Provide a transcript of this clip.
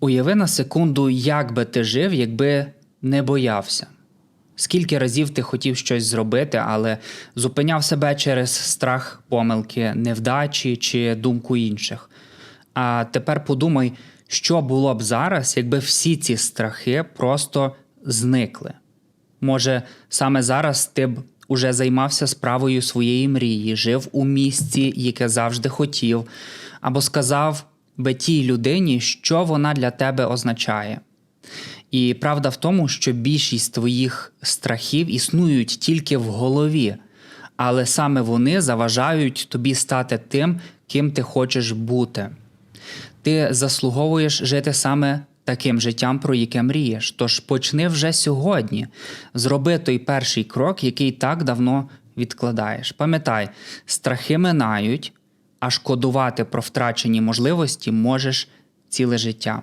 Уяви на секунду, як би ти жив, якби не боявся. Скільки разів ти хотів щось зробити, але зупиняв себе через страх помилки, невдачі чи думку інших. А тепер подумай, що було б зараз, якби всі ці страхи просто зникли. Може, саме зараз ти б уже займався справою своєї мрії, жив у місці, яке завжди хотів, або сказав би тій людині, що вона для тебе означає. І правда в тому, що більшість твоїх страхів існують тільки в голові, але саме вони заважають тобі стати тим, ким ти хочеш бути. Ти заслуговуєш жити саме таким життям, про яке мрієш. Тож почни вже сьогодні. Зроби той перший крок, який так давно відкладаєш. Пам'ятай, страхи минають, а шкодувати про втрачені можливості можеш ціле життя.